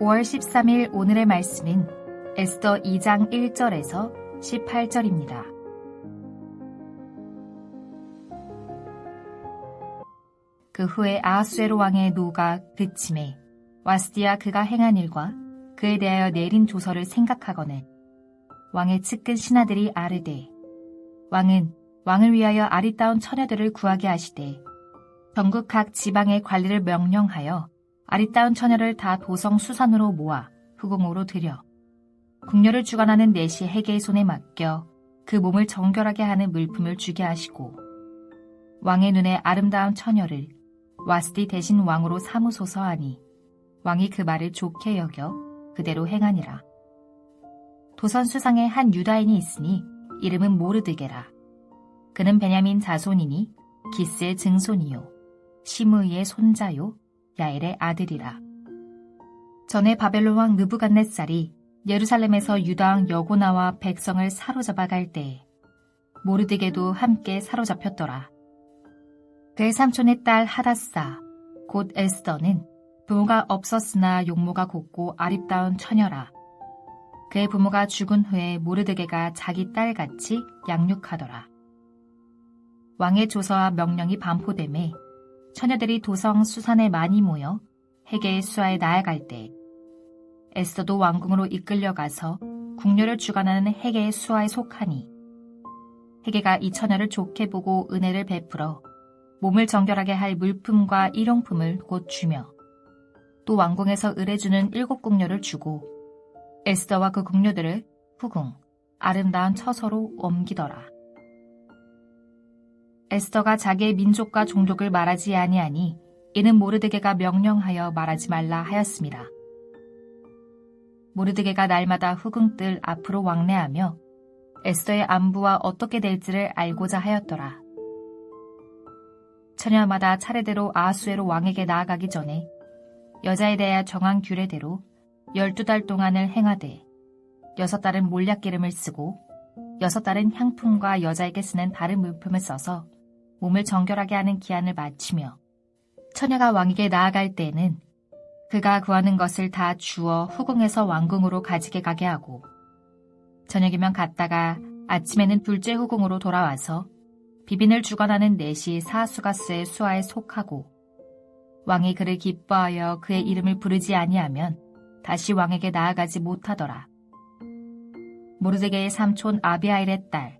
5월 13일 오늘의 말씀은 에스더 2장 1절에서 18절입니다. 그 후에 아하수에로 왕의 노가 그침에 와스디아 그가 행한 일과 그에 대하여 내린 조서를 생각하거늘 왕의 측근 신하들이 아르되 왕은 왕을 위하여 아리따운 처녀들을 구하게 하시되 전국 각 지방의 관리를 명령하여 아리따운 처녀를 다 도성 수산으로 모아 후궁으로 들여 궁녀를 주관하는 내시 해계의 손에 맡겨 그 몸을 정결하게 하는 물품을 주게 하시고 왕의 눈에 아름다운 처녀를 와스디 대신 왕으로 사무소서 하니 왕이 그 말을 좋게 여겨 그대로 행하니라. 도선 수상에 한 유다인이 있으니 이름은 모르드게라. 그는 베냐민 자손이니 기스의 증손이요 시므이의 손자요 야엘의 아들이라. 전에 바벨론 왕 느부갓네살이 예루살렘에서 유다왕 여고나와 백성을 사로잡아 갈 때에 모르드게도 함께 사로잡혔더라. 그의 삼촌의 딸 하다사 곧 에스더는 부모가 없었으나 용모가 곱고 아립다운 처녀라. 그의 부모가 죽은 후에 모르드게가 자기 딸같이 양육하더라. 왕의 조서와 명령이 반포됨에 처녀들이 도성 수산에 많이 모여 해계의 수하에 나아갈 때 에스더도 왕궁으로 이끌려가서 궁녀를 주관하는 해계의 수하에 속하니 해계가 이 처녀를 좋게 보고 은혜를 베풀어 몸을 정결하게 할 물품과 일용품을 곧 주며 또 왕궁에서 을해주는 일곱 궁녀를 주고 에스더와 그 궁녀들을 후궁 아름다운 처소로 옮기더라. 에스더가 자기의 민족과 종족을 말하지 아니하니 이는 모르드게가 명령하여 말하지 말라 하였습니다. 모르드게가 날마다 후궁들 앞으로 왕래하며 에스더의 안부와 어떻게 될지를 알고자 하였더라. 처녀마다 차례대로 아하수에로 왕에게 나아가기 전에 여자에 대하여 정한 규례대로 열두 달 동안을 행하되 여섯 달은 몰약기름을 쓰고 여섯 달은 향품과 여자에게 쓰는 다른 물품을 써서 몸을 정결하게 하는 기한을 마치며 처녀가 왕에게 나아갈 때에는 그가 구하는 것을 다 주어 후궁에서 왕궁으로 가지게 가게 하고 저녁이면 갔다가 아침에는 둘째 후궁으로 돌아와서 비빈을 주관하는 넷이 사수가스의 수하에 속하고 왕이 그를 기뻐하여 그의 이름을 부르지 아니하면 다시 왕에게 나아가지 못하더라. 모르드게의 삼촌 아비아일의 딸,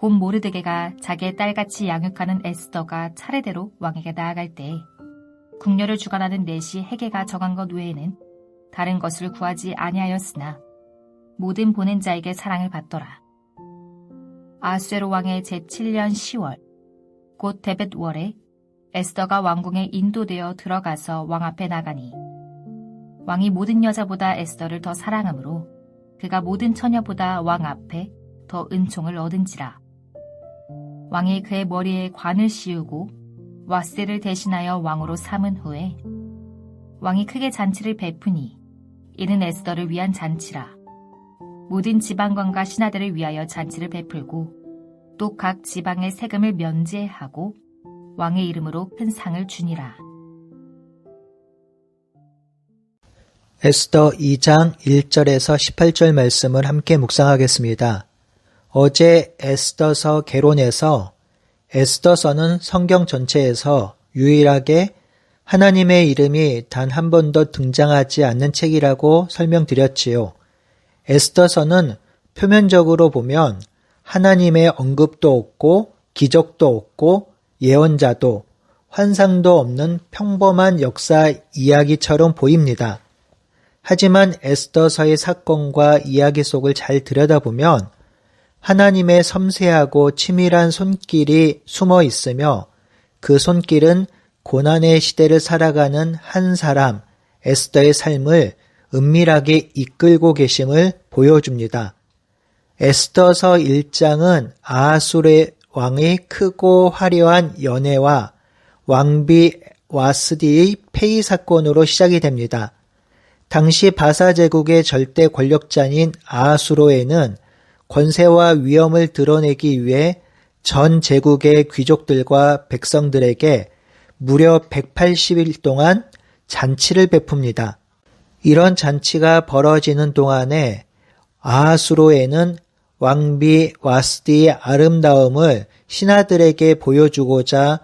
곧 모르드게가 자기의 딸같이 양육하는 에스더가 차례대로 왕에게 나아갈 때 궁녀를 주관하는 넷이 해계가 정한 것 외에는 다른 것을 구하지 아니하였으나 모든 보낸 자에게 사랑을 받더라. 아수에로 왕의 제7년 10월 곧 데벳 월에 에스더가 왕궁에 인도되어 들어가서 왕 앞에 나가니 왕이 모든 여자보다 에스더를 더 사랑하므로 그가 모든 처녀보다 왕 앞에 더 은총을 얻은지라. 왕이 그의 머리에 관을 씌우고 와스를 대신하여 왕으로 삼은 후에 왕이 크게 잔치를 베푸니 이는 에스더를 위한 잔치라. 모든 지방관과 신하들을 위하여 잔치를 베풀고 또 각 지방의 세금을 면제하고 왕의 이름으로 큰 상을 주니라. 에스더 2장 1절에서 18절 말씀을 함께 묵상하겠습니다. 어제 에스더서 개론에서 에스더서는 성경 전체에서 유일하게 하나님의 이름이 단 한 번도 등장하지 않는 책이라고 설명드렸지요. 에스더서는 표면적으로 보면 하나님의 언급도 없고 기적도 없고 예언자도 환상도 없는 평범한 역사 이야기처럼 보입니다. 하지만 에스더서의 사건과 이야기 속을 잘 들여다보면 하나님의 섬세하고 치밀한 손길이 숨어 있으며 그 손길은 고난의 시대를 살아가는 한 사람 에스더의 삶을 은밀하게 이끌고 계심을 보여줍니다. 에스더서 1장은 아하술의 왕의 크고 화려한 연애와 왕비 와스디의 폐위 사건으로 시작이 됩니다. 당시 바사 제국의 절대 권력자인 아하수로에는 권세와 위엄을 드러내기 위해 전 제국의 귀족들과 백성들에게 무려 180일 동안 잔치를 베풉니다. 이런 잔치가 벌어지는 동안에 아하수로에는 왕비 와스디의 아름다움을 신하들에게 보여주고자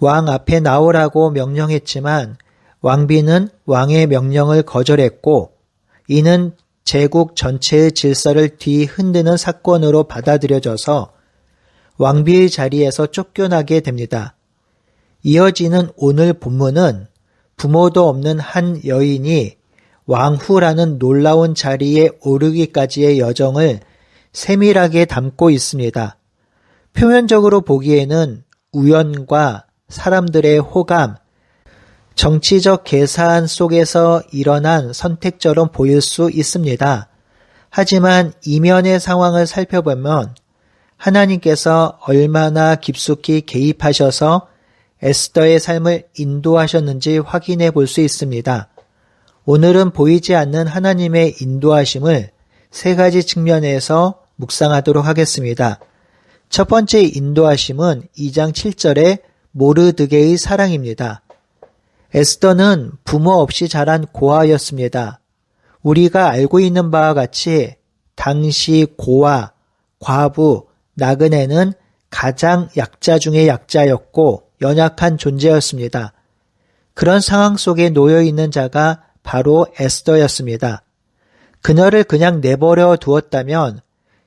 왕 앞에 나오라고 명령했지만 왕비는 왕의 명령을 거절했고 이는 제국 전체의 질서를 뒤흔드는 사건으로 받아들여져서 왕비의 자리에서 쫓겨나게 됩니다. 이어지는 오늘 본문은 부모도 없는 한 여인이 왕후라는 놀라운 자리에 오르기까지의 여정을 세밀하게 담고 있습니다. 표면적으로 보기에는 우연과 사람들의 호감, 정치적 계산 속에서 일어난 선택처럼 보일 수 있습니다. 하지만 이면의 상황을 살펴보면 하나님께서 얼마나 깊숙이 개입하셔서 에스더의 삶을 인도하셨는지 확인해 볼 수 있습니다. 오늘은 보이지 않는 하나님의 인도하심을 세 가지 측면에서 묵상하도록 하겠습니다. 첫 번째 인도하심은 2장 7절의 모르드게의 사랑입니다. 에스더는 부모 없이 자란 고아였습니다. 우리가 알고 있는 바와 같이 당시 고아, 과부, 나그네는 가장 약자 중의 약자였고 연약한 존재였습니다. 그런 상황 속에 놓여 있는 자가 바로 에스더였습니다. 그녀를 그냥 내버려 두었다면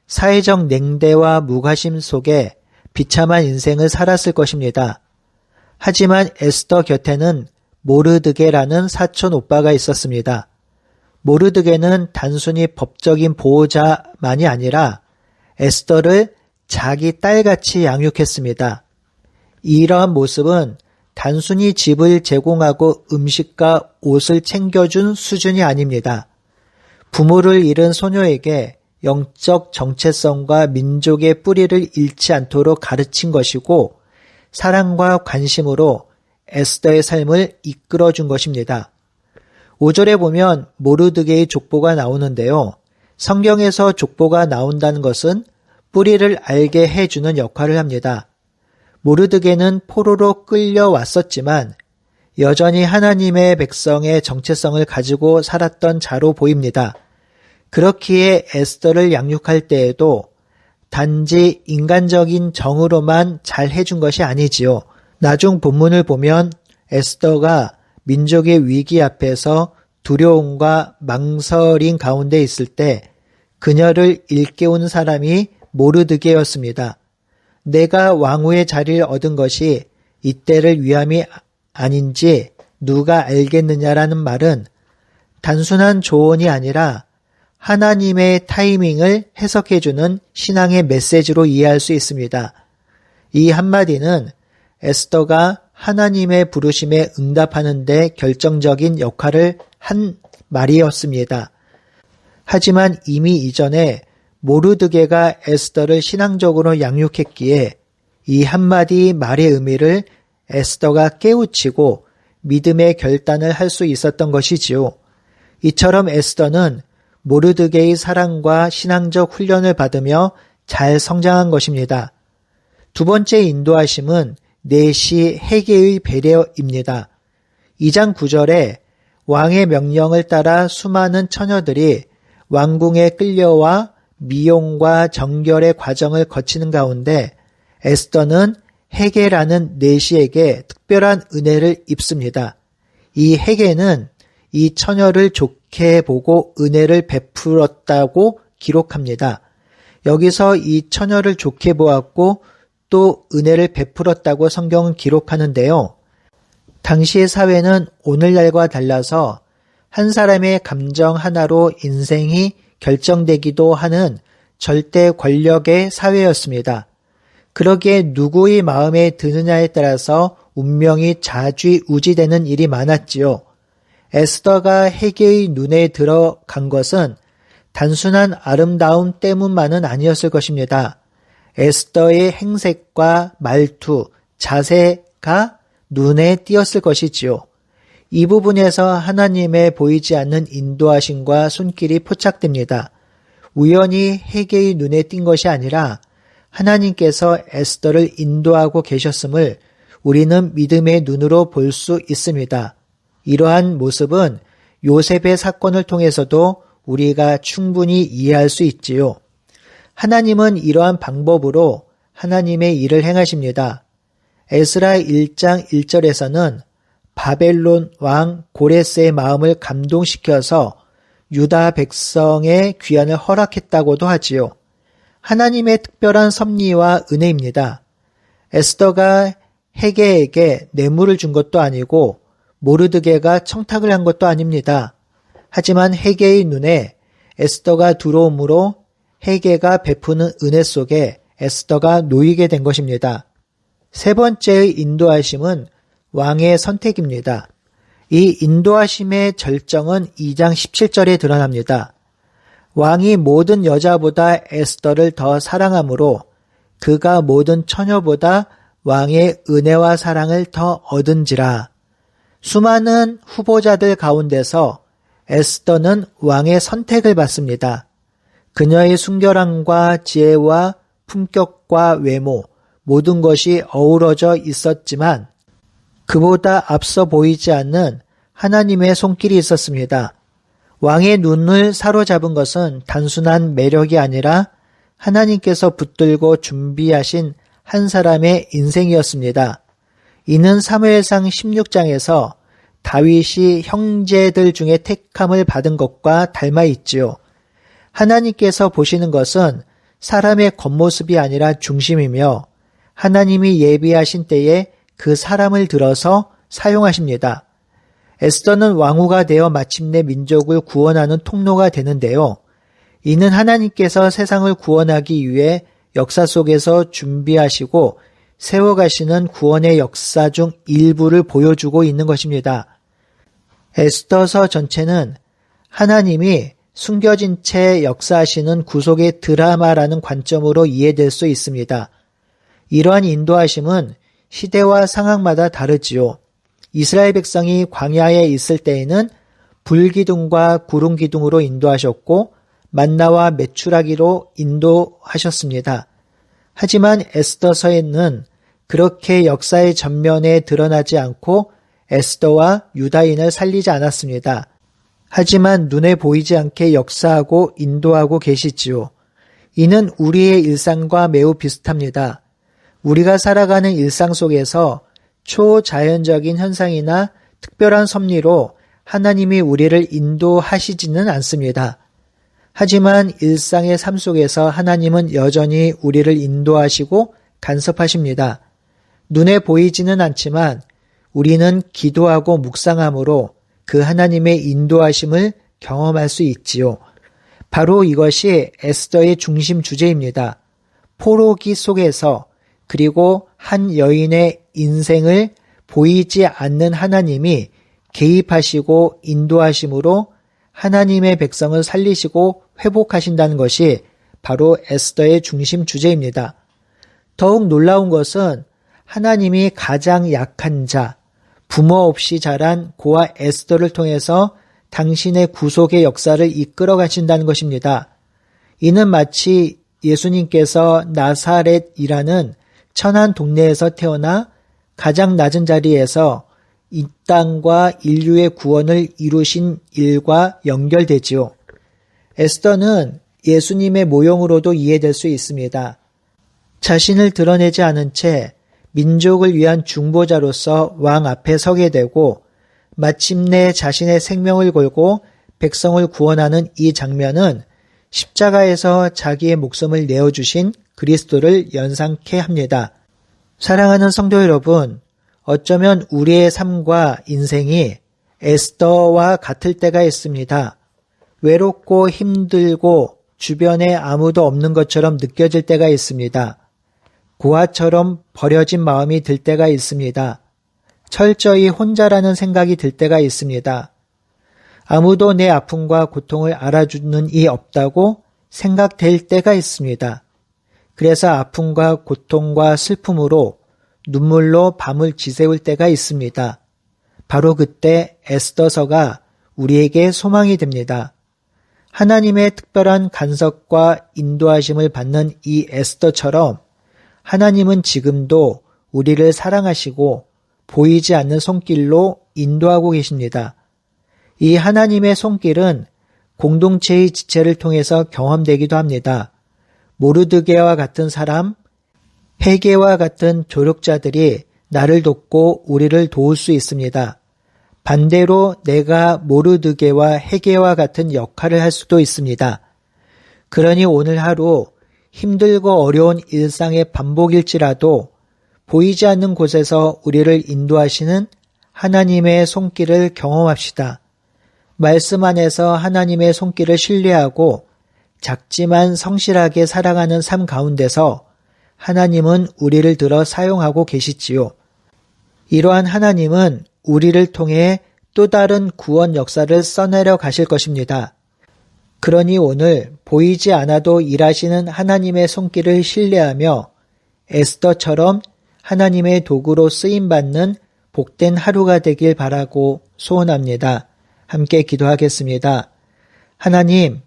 사회적 냉대와 무관심 속에 비참한 인생을 살았을 것입니다. 하지만 에스더 곁에는 모르드게라는 사촌 오빠가 있었습니다. 모르드게는 단순히 법적인 보호자만이 아니라 에스더를 자기 딸같이 양육했습니다. 이러한 모습은 단순히 집을 제공하고 음식과 옷을 챙겨준 수준이 아닙니다. 부모를 잃은 소녀에게 영적 정체성과 민족의 뿌리를 잃지 않도록 가르친 것이고 사랑과 관심으로 에스더의 삶을 이끌어 준 것입니다. 5절에 보면 모르드게의 족보가 나오는데요. 성경에서 족보가 나온다는 것은 뿌리를 알게 해주는 역할을 합니다. 모르드게는 포로로 끌려왔었지만 여전히 하나님의 백성의 정체성을 가지고 살았던 자로 보입니다. 그렇기에 에스더를 양육할 때에도 단지 인간적인 정으로만 잘 해준 것이 아니지요. 나중 본문을 보면 에스더가 민족의 위기 앞에서 두려움과 망설임 가운데 있을 때 그녀를 일깨운 사람이 모르드게였습니다. 내가 왕후의 자리를 얻은 것이 이때를 위함이 아닌지 누가 알겠느냐라는 말은 단순한 조언이 아니라 하나님의 타이밍을 해석해주는 신앙의 메시지로 이해할 수 있습니다. 이 한마디는 에스더가 하나님의 부르심에 응답하는데 결정적인 역할을 한 말이었습니다. 하지만 이미 이전에 모르드게가 에스더를 신앙적으로 양육했기에 이 한마디 말의 의미를 에스더가 깨우치고 믿음의 결단을 할 수 있었던 것이지요. 이처럼 에스더는 모르드게의 사랑과 신앙적 훈련을 받으며 잘 성장한 것입니다. 두 번째 인도하심은 내시 해계의 배려입니다. 2장 9절에 왕의 명령을 따라 수많은 처녀들이 왕궁에 끌려와 미용과 정결의 과정을 거치는 가운데 에스더는 해계라는 내시에게 특별한 은혜를 입습니다. 이 해계는 이 처녀를 좋게 보고 은혜를 베풀었다고 기록합니다. 여기서 이 처녀를 좋게 보았고 또 은혜를 베풀었다고 성경은 기록하는데요. 당시의 사회는 오늘날과 달라서 한 사람의 감정 하나로 인생이 결정되기도 하는 절대 권력의 사회였습니다. 그러기에 누구의 마음에 드느냐에 따라서 운명이 자쥐우지되는 일이 많았지요. 에스더가 해계의 눈에 들어간 것은 단순한 아름다움 때문만은 아니었을 것입니다. 에스더의 행색과 말투, 자세가 눈에 띄었을 것이지요. 이 부분에서 하나님의 보이지 않는 인도하심과 손길이 포착됩니다. 우연히 해계의 눈에 띈 것이 아니라 하나님께서 에스더를 인도하고 계셨음을 우리는 믿음의 눈으로 볼 수 있습니다. 이러한 모습은 요셉의 사건을 통해서도 우리가 충분히 이해할 수 있지요. 하나님은 이러한 방법으로 하나님의 일을 행하십니다. 에스라 1장 1절에서는 바벨론 왕 고레스의 마음을 감동시켜서 유다 백성의 귀환을 허락했다고도 하지요. 하나님의 특별한 섭리와 은혜입니다. 에스더가 헤게에게 뇌물을 준 것도 아니고 모르드게가 청탁을 한 것도 아닙니다. 하지만 헤게의 눈에 에스더가 들어오므로 헤게가 베푸는 은혜 속에 에스더가 놓이게 된 것입니다. 세 번째의 인도하심은 왕의 선택입니다. 이 인도하심의 절정은 2장 17절에 드러납니다. 왕이 모든 여자보다 에스더를 더 사랑하므로 그가 모든 처녀보다 왕의 은혜와 사랑을 더 얻은지라. 수많은 후보자들 가운데서 에스더는 왕의 선택을 받습니다. 그녀의 순결함과 지혜와 품격과 외모, 모든 것이 어우러져 있었지만 그보다 앞서 보이지 않는 하나님의 손길이 있었습니다. 왕의 눈을 사로잡은 것은 단순한 매력이 아니라 하나님께서 붙들고 준비하신 한 사람의 인생이었습니다. 이는 사무엘상 16장에서 다윗이 형제들 중에 택함을 받은 것과 닮아 있지요. 하나님께서 보시는 것은 사람의 겉모습이 아니라 중심이며 하나님이 예비하신 때에 그 사람을 들어서 사용하십니다. 에스더는 왕후가 되어 마침내 민족을 구원하는 통로가 되는데요. 이는 하나님께서 세상을 구원하기 위해 역사 속에서 준비하시고 세워가시는 구원의 역사 중 일부를 보여주고 있는 것입니다. 에스더서 전체는 하나님이 숨겨진 채 역사하시는 구속의 드라마라는 관점으로 이해될 수 있습니다. 이러한 인도하심은 시대와 상황마다 다르지요. 이스라엘 백성이 광야에 있을 때에는 불기둥과 구름기둥으로 인도하셨고 만나와 메추라기로 인도하셨습니다. 하지만 에스더서에는 그렇게 역사의 전면에 드러나지 않고 에스더와 유다인을 살리지 않았습니다. 하지만 눈에 보이지 않게 역사하고 인도하고 계시지요. 이는 우리의 일상과 매우 비슷합니다. 우리가 살아가는 일상 속에서 초자연적인 현상이나 특별한 섭리로 하나님이 우리를 인도하시지는 않습니다. 하지만 일상의 삶 속에서 하나님은 여전히 우리를 인도하시고 간섭하십니다. 눈에 보이지는 않지만 우리는 기도하고 묵상함으로 그 하나님의 인도하심을 경험할 수 있지요. 바로 이것이 에스더의 중심 주제입니다. 포로기 속에서 그리고 한 여인의 인생을 보이지 않는 하나님이 개입하시고 인도하심으로 하나님의 백성을 살리시고 회복하신다는 것이 바로 에스더의 중심 주제입니다. 더욱 놀라운 것은 하나님이 가장 약한 자, 부모 없이 자란 고아 에스더를 통해서 당신의 구속의 역사를 이끌어 가신다는 것입니다. 이는 마치 예수님께서 나사렛이라는 천한 동네에서 태어나 가장 낮은 자리에서 이 땅과 인류의 구원을 이루신 일과 연결되지요. 에스더는 예수님의 모형으로도 이해될 수 있습니다. 자신을 드러내지 않은 채 민족을 위한 중보자로서 왕 앞에 서게 되고 마침내 자신의 생명을 걸고 백성을 구원하는 이 장면은 십자가에서 자기의 목숨을 내어주신 그리스도를 연상케 합니다. 사랑하는 성도 여러분, 어쩌면 우리의 삶과 인생이 에스더와 같을 때가 있습니다. 외롭고 힘들고 주변에 아무도 없는 것처럼 느껴질 때가 있습니다. 고아처럼 버려진 마음이 들 때가 있습니다. 철저히 혼자라는 생각이 들 때가 있습니다. 아무도 내 아픔과 고통을 알아주는 이 없다고 생각될 때가 있습니다. 그래서 아픔과 고통과 슬픔으로 눈물로 밤을 지새울 때가 있습니다. 바로 그때 에스더서가 우리에게 소망이 됩니다. 하나님의 특별한 간섭과 인도하심을 받는 이 에스더처럼 하나님은 지금도 우리를 사랑하시고 보이지 않는 손길로 인도하고 계십니다. 이 하나님의 손길은 공동체의 지체를 통해서 경험되기도 합니다. 모르드게와 같은 사람, 해계와 같은 조력자들이 나를 돕고 우리를 도울 수 있습니다. 반대로 내가 모르드게와 해계와 같은 역할을 할 수도 있습니다. 그러니 오늘 하루 힘들고 어려운 일상의 반복일지라도 보이지 않는 곳에서 우리를 인도하시는 하나님의 손길을 경험합시다. 말씀 안에서 하나님의 손길을 신뢰하고 작지만 성실하게 살아가는 삶 가운데서 하나님은 우리를 들어 사용하고 계시지요. 이러한 하나님은 우리를 통해 또 다른 구원 역사를 써내려 가실 것입니다. 그러니 오늘 보이지 않아도 일하시는 하나님의 손길을 신뢰하며 에스더처럼 하나님의 도구로 쓰임받는 복된 하루가 되길 바라고 소원합니다. 함께 기도하겠습니다. 하나님,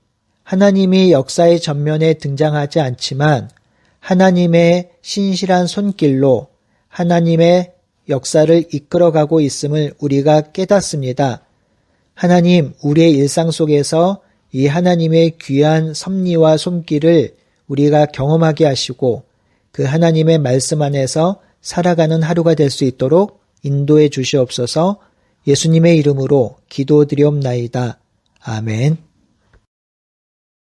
하나님이 역사의 전면에 등장하지 않지만 하나님의 신실한 손길로 하나님의 역사를 이끌어가고 있음을 우리가 깨닫습니다. 하나님, 우리의 일상 속에서 이 하나님의 귀한 섭리와 손길을 우리가 경험하게 하시고 그 하나님의 말씀 안에서 살아가는 하루가 될 수 있도록 인도해 주시옵소서 예수님의 이름으로 기도드리옵나이다. 아멘.